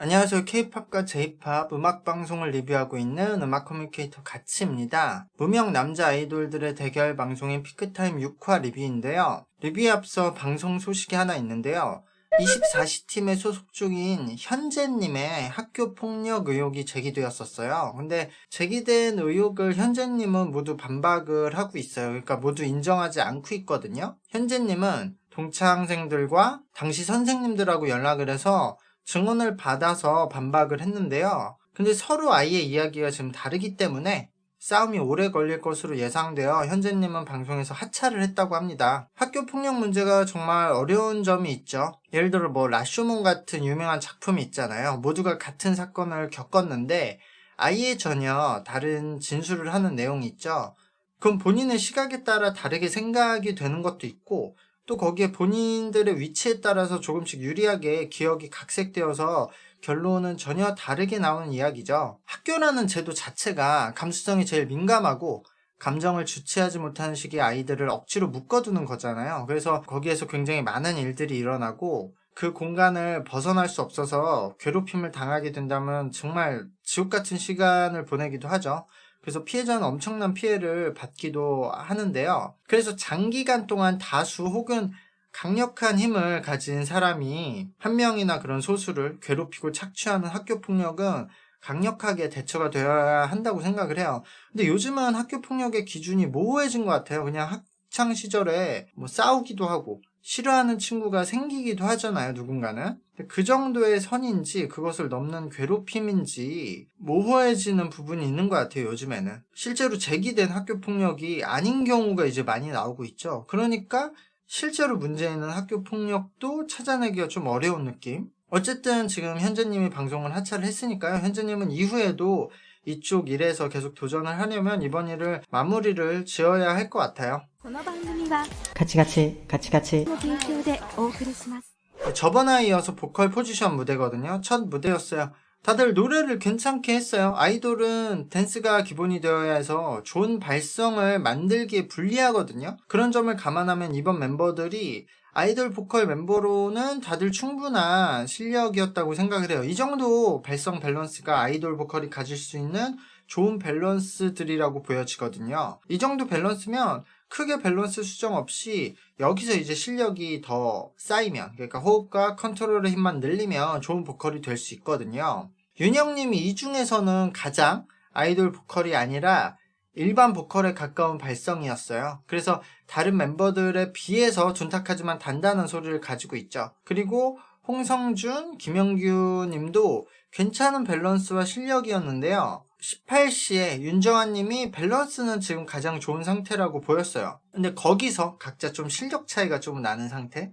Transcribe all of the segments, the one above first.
안녕하세요. K-팝과 J-팝 음악 방송을 리뷰하고 있는 음악 커뮤니케이터 가치입니다. 무명 남자 아이돌들의 대결 방송인 피크타임 6화 리뷰인데요. 리뷰에 앞서 방송 소식이 하나 있는데요. 24시 팀에 소속 중인 현재님의 학교 폭력 의혹이 제기되었었어요. 근데 제기된 의혹을 현재님은 모두 반박을 하고 있어요. 그러니까 모두 인정하지 않고 있거든요. 현재님은 동창생들과 당시 선생님들하고 연락을 해서 증언을 받아서 반박을 했는데요. 근데 서로 아이의 이야기가 지금 다르기 때문에 싸움이 오래 걸릴 것으로 예상되어 현재님은 방송에서 하차를 했다고 합니다. 학교 폭력 문제가 정말 어려운 점이 있죠. 예를 들어 뭐 라쇼몬 같은 유명한 작품이 있잖아요. 모두가 같은 사건을 겪었는데 아예 전혀 다른 진술을 하는 내용이 있죠. 그럼 본인의 시각에 따라 다르게 생각이 되는 것도 있고 또 거기에 본인들의 위치에 따라서 조금씩 유리하게 기억이 각색되어서 결론은 전혀 다르게 나오는 이야기죠. 학교라는 제도 자체가 감수성이 제일 민감하고 감정을 주체하지 못하는 시기의 아이들을 억지로 묶어두는 거잖아요. 그래서 거기에서 굉장히 많은 일들이 일어나고 그 공간을 벗어날 수 없어서 괴롭힘을 당하게 된다면 정말 지옥 같은 시간을 보내기도 하죠. 그래서 피해자는 엄청난 피해를 받기도 하는데요. 그래서 장기간 동안 다수 혹은 강력한 힘을 가진 사람이 한 명이나 그런 소수를 괴롭히고 착취하는 학교 폭력은 강력하게 대처가 되어야 한다고 생각을 해요. 근데 요즘은 학교 폭력의 기준이 모호해진 것 같아요. 그냥 학창 시절에 뭐 싸우기도 하고 싫어하는 친구가 생기기도 하잖아요, 누군가는. 그 정도의 선인지 그것을 넘는 괴롭힘인지 모호해지는 부분이 있는 것 같아요, 요즘에는. 실제로 제기된 학교 폭력이 아닌 경우가 이제 많이 나오고 있죠. 그러니까 실제로 문제 있는 학교 폭력도 찾아내기가 좀 어려운 느낌? 어쨌든 지금 현재님이 방송을 하차를 했으니까요. 현재님은 이후에도 이쪽 일에서 계속 도전을 하려면 이번 일을 마무리를 지어야 할 것 같아요. この番組はカチカチ、カチカチ。の提供でお送りします。 저번에 이어서 보컬 포지션 무대거든요. 첫 무대였어요. 다들 노래를 괜찮게 했어요. 아이돌은 댄스가 기본이 되어야 해서 좋은 발성을 만들기에 불리하거든요. 그런 점을 감안하면 이번 멤버들이 아이돌 보컬 멤버로는 다들 충분한 실력이었다고 생각을 해요. 이 정도 발성 밸런스가 아이돌 보컬이 가질 수 있는 좋은 밸런스들이라고 보여지거든요. 이 정도 밸런스면 크게 밸런스 수정 없이 여기서 이제 실력이 더 쌓이면 그러니까 호흡과 컨트롤의 힘만 늘리면 좋은 보컬이 될 수 있거든요. 윤영님이 이 중에서는 가장 아이돌 보컬이 아니라 일반 보컬에 가까운 발성이었어요. 그래서 다른 멤버들에 비해서 둔탁하지만 단단한 소리를 가지고 있죠. 그리고 홍성준, 김영규 님도 괜찮은 밸런스와 실력이었는데요. 18시에 윤정환 님이 밸런스는 지금 가장 좋은 상태라고 보였어요. 근데 거기서 각자 좀 실력 차이가 좀 나는 상태?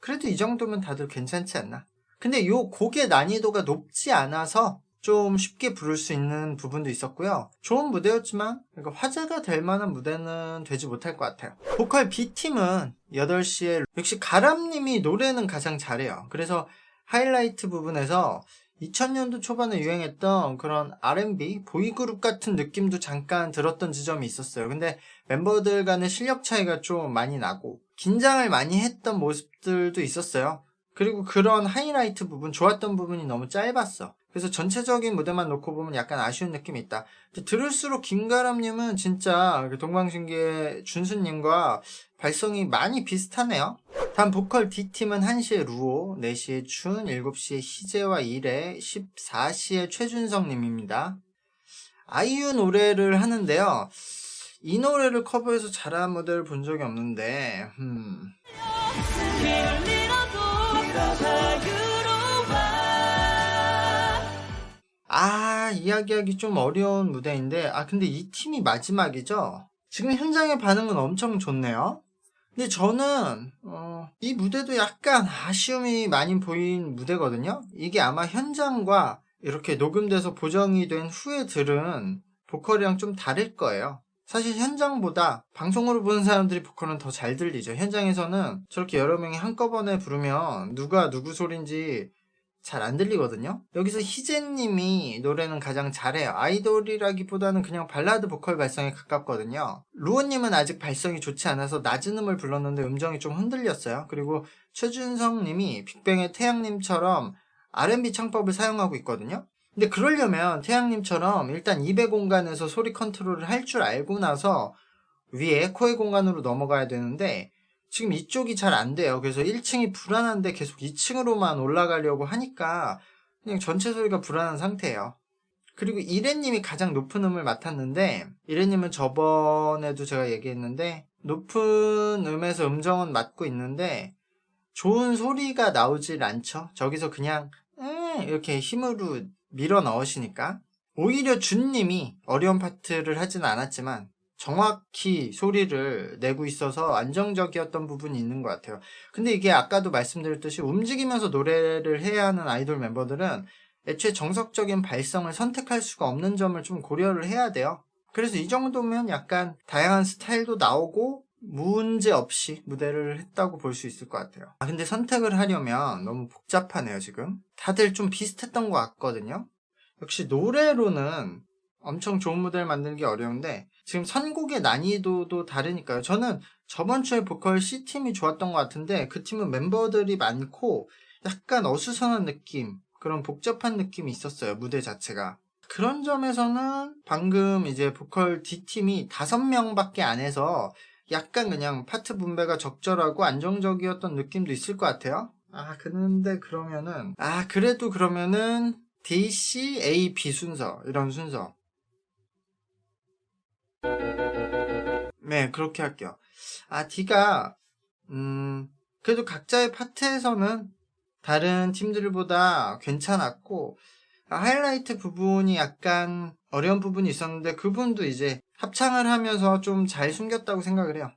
그래도 이 정도면 다들 괜찮지 않나? 근데 요 곡의 난이도가 높지 않아서 좀 쉽게 부를 수 있는 부분도 있었고요. 좋은 무대였지만 그러니까 화제가 될 만한 무대는 되지 못할 것 같아요. 보컬 B팀은 8시에 역시 가람님이 노래는 가장 잘해요. 그래서 하이라이트 부분에서 2000년도 초반에 유행했던 그런 R&B 보이그룹 같은 느낌도 잠깐 들었던 지점이 있었어요. 근데 멤버들 간의 실력 차이가 좀 많이 나고 긴장을 많이 했던 모습들도 있었어요. 그리고 그런 하이라이트 부분, 좋았던 부분이 너무 짧았어. 그래서 전체적인 무대만 놓고 보면 약간 아쉬운 느낌이 있다. 들을수록 김가람님은 진짜 그 동방신기의 준수님과 발성이 많이 비슷하네요. 다음 보컬 D팀은 1시에 루오, 4시에 춘, 7시에 희재와 이래, 14시에 최준성님입니다. 아이유 노래를 하는데요. 이 노래를 커버해서 잘한 무대를 본 적이 없는데, 음. 아, 이야기하기 좀 어려운 무대인데, 아, 근데 이 팀이 마지막이죠? 지금 현장의 반응은 엄청 좋네요. 근데 저는, 어, 이 무대도 약간 아쉬움이 많이 보인 무대거든요? 이게 아마 현장과 이렇게 녹음돼서 보정이 된 후에 들은 보컬이랑 좀 다를 거예요. 사실 현장보다 방송으로 보는 사람들이 보컬은 더 잘 들리죠. 현장에서는 저렇게 여러 명이 한꺼번에 부르면 누가 누구 소린지 잘 안 들리거든요. 여기서 희재님이 노래는 가장 잘해요. 아이돌이라기보다는 그냥 발라드 보컬 발성에 가깝거든요. 루오님은 아직 발성이 좋지 않아서 낮은 음을 불렀는데 음정이 좀 흔들렸어요. 그리고 최준성님이 빅뱅의 태양님처럼 R&B 창법을 사용하고 있거든요. 근데 그러려면 태양님처럼 일단 입의 공간에서 소리 컨트롤을 할 줄 알고 나서 위에 코의 공간으로 넘어가야 되는데 지금 이쪽이 잘 안 돼요. 그래서 1층이 불안한데 계속 2층으로만 올라가려고 하니까 그냥 전체 소리가 불안한 상태예요. 그리고 이래님이 가장 높은 음을 맡았는데 이래님은 저번에도 제가 얘기했는데 높은 음에서 음정은 맡고 있는데 좋은 소리가 나오질 않죠. 저기서 그냥 음 이렇게 힘으로 밀어 넣으시니까 오히려 준님이 어려운 파트를 하진 않았지만 정확히 소리를 내고 있어서 안정적이었던 부분이 있는 것 같아요. 근데 이게 아까도 말씀드렸듯이 움직이면서 노래를 해야 하는 아이돌 멤버들은 애초에 정석적인 발성을 선택할 수가 없는 점을 좀 고려를 해야 돼요. 그래서 이 정도면 약간 다양한 스타일도 나오고 문제 없이 무대를 했다고 볼 수 있을 것 같아요. 아, 근데 선택을 하려면 너무 복잡하네요, 지금. 다들 좀 비슷했던 것 같거든요. 역시 노래로는 엄청 좋은 무대를 만들기 어려운데 지금 선곡의 난이도도 다르니까요. 저는 저번 주에 보컬 C팀이 좋았던 것 같은데 그 팀은 멤버들이 많고 약간 어수선한 느낌, 그런 복잡한 느낌이 있었어요. 무대 자체가. 그런 점에서는 방금 이제 보컬 D팀이 다섯 명밖에 안 해서 약간 그냥 파트 분배가 적절하고 안정적이었던 느낌도 있을 것 같아요. 아, 근데 그러면은, 아, 그래도 그러면은 D, C, A, B 순서, 이런 순서. 네, 그렇게 할게요. 아, D가, 음, 그래도 각자의 파트에서는 다른 팀들보다 괜찮았고, 아, 하이라이트 부분이 약간 어려운 부분이 있었는데, 그분도 이제 합창을 하면서 좀 잘 숨겼다고 생각을 해요.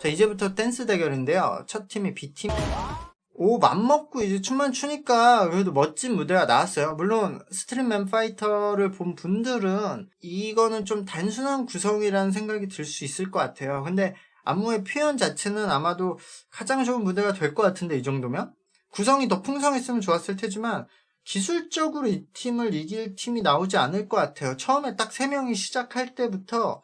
자, 이제부터 댄스 대결인데요. 첫 팀이 B팀. 오, 맘먹고 이제 춤만 추니까 그래도 멋진 무대가 나왔어요. 물론 스트릿맨 파이터를 본 분들은 이거는 좀 단순한 구성이라는 생각이 들 수 있을 것 같아요. 근데 안무의 표현 자체는 아마도 가장 좋은 무대가 될 것 같은데 이 정도면? 구성이 더 풍성했으면 좋았을 테지만 기술적으로 이 팀을 이길 팀이 나오지 않을 것 같아요. 처음에 딱세 명이 시작할 때부터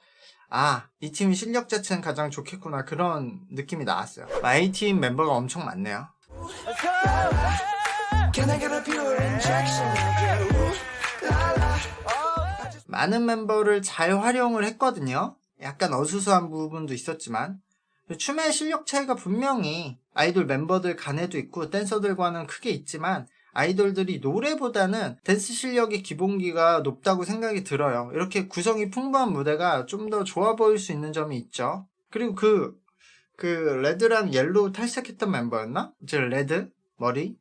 아, 이 팀이 실력 자체는 가장 좋겠구나 그런 느낌이 나왔어요. Y팀 멤버가 엄청 많네요. 많은 멤버를 잘 활용을 했거든요. 약간 어수선한 부분도 있었지만 춤의 실력 차이가 분명히 아이돌 멤버들 간에도 있고 댄서들과는 크게 있지만 아이돌들이 노래보다는 댄스 실력의 기본기가 높다고 생각이 들어요. 이렇게 구성이 풍부한 무대가 좀 더 좋아 보일 수 있는 점이 있죠. 그리고 그, 그, 레드랑 옐로우 탈색했던 멤버였나? 저 레드? 머리?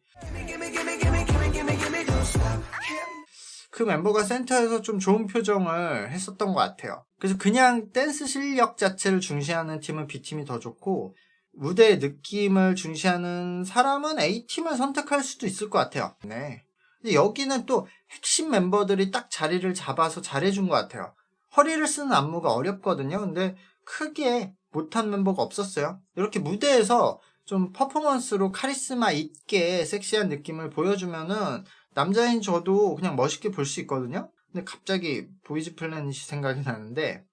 그 멤버가 센터에서 좀 좋은 표정을 했었던 것 같아요. 그래서 그냥 댄스 실력 자체를 중시하는 팀은 B팀이 더 좋고, 무대의 느낌을 중시하는 사람은 A팀을 선택할 수도 있을 것 같아요. 네. 근데 여기는 또 핵심 멤버들이 딱 자리를 잡아서 잘해준 것 같아요. 허리를 쓰는 안무가 어렵거든요. 근데 크게 못한 멤버가 없었어요. 이렇게 무대에서 좀 퍼포먼스로 카리스마 있게 섹시한 느낌을 보여주면은 남자인 저도 그냥 멋있게 볼 수 있거든요. 근데 갑자기 보이즈 플래닛이 생각이 나는데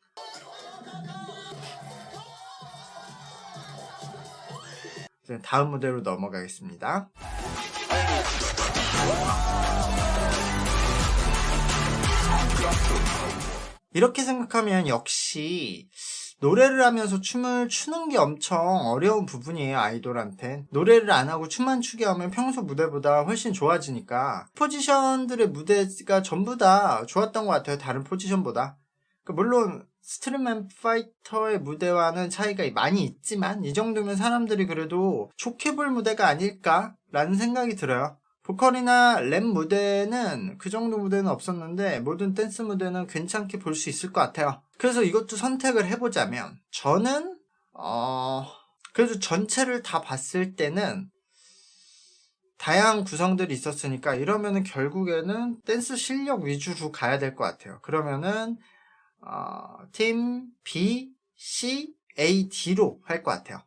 이제 다음 무대로 넘어가겠습니다. 이렇게 생각하면 역시 노래를 하면서 춤을 추는 게 엄청 어려운 부분이에요, 아이돌한테. 노래를 안 하고 춤만 추게 하면 평소 무대보다 훨씬 좋아지니까. 포지션들의 무대가 전부 다 좋았던 것 같아요, 다른 포지션보다. 그러니까 물론, 스트릿맨 파이터의 무대와는 차이가 많이 있지만, 이 정도면 사람들이 그래도 좋게 볼 무대가 아닐까라는 생각이 들어요. 보컬이나 랩 무대는 그 정도 무대는 없었는데 모든 댄스 무대는 괜찮게 볼 수 있을 것 같아요. 그래서 이것도 선택을 해보자면 저는 어 그래도 전체를 다 봤을 때는 다양한 구성들이 있었으니까 이러면은 결국에는 댄스 실력 위주로 가야 될 것 같아요. 그러면은 어, 팀 B, C, A, D로 할 것 같아요.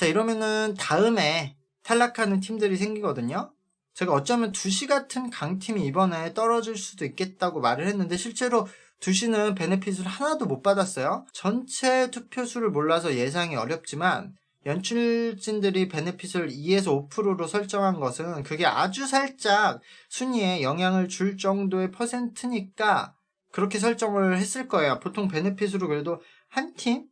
자, 이러면은 다음에 탈락하는 팀들이 생기거든요. 제가 어쩌면 두시 같은 강팀이 이번에 떨어질 수도 있겠다고 말을 했는데 실제로 두시는 베네핏을 하나도 못 받았어요. 전체 투표수를 몰라서 예상이 어렵지만 연출진들이 베네핏을 2에서 5%로 설정한 것은 그게 아주 살짝 순위에 영향을 줄 정도의 퍼센트니까 그렇게 설정을 했을 거예요. 보통 베네핏으로 그래도 한 팀?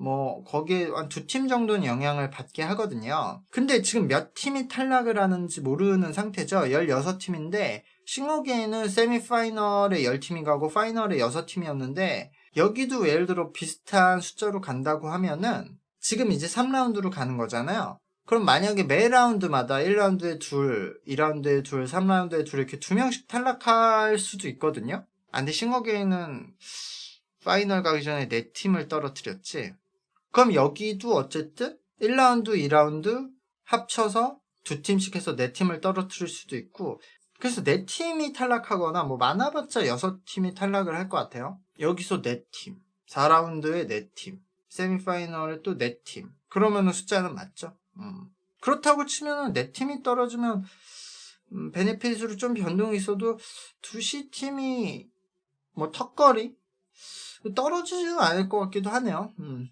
뭐 거기에 한 두 팀 정도는 영향을 받게 하거든요. 근데 지금 몇 팀이 탈락을 하는지 모르는 상태죠. 16팀인데 싱어게인은 세미파이널에 10팀이 가고 파이널에 6팀이었는데 여기도 예를 들어 비슷한 숫자로 간다고 하면은 지금 이제 3라운드로 가는 거잖아요. 그럼 만약에 매 라운드마다 1라운드에 둘, 2라운드에 둘, 3라운드에 둘 이렇게 두 명씩 탈락할 수도 있거든요. 아, 근데 싱어게인은 파이널 가기 전에 네 팀을 떨어뜨렸지. 그럼 여기도 어쨌든 1라운드, 2라운드 합쳐서 두 팀씩 해서 네 팀을 떨어뜨릴 수도 있고 그래서 네 팀이 탈락하거나 뭐 많아봤자 여섯 팀이 탈락을 할 것 같아요. 여기서 네 팀, 4라운드에 네 팀, 세미파이널에 또 네 팀. 그러면은 숫자는 맞죠. 음. 그렇다고 치면은 네 팀이 떨어지면 음, 베네핏으로 좀 변동이 있어도 두시 팀이 뭐 턱걸이 떨어지지는 않을 것 같기도 하네요. 음.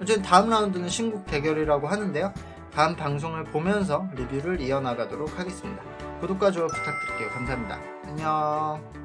어쨌든 다음 라운드는 신국 대결이라고 하는데요. 다음 방송을 보면서 리뷰를 이어나가도록 하겠습니다. 구독과 좋아요 부탁드릴게요. 감사합니다. 안녕.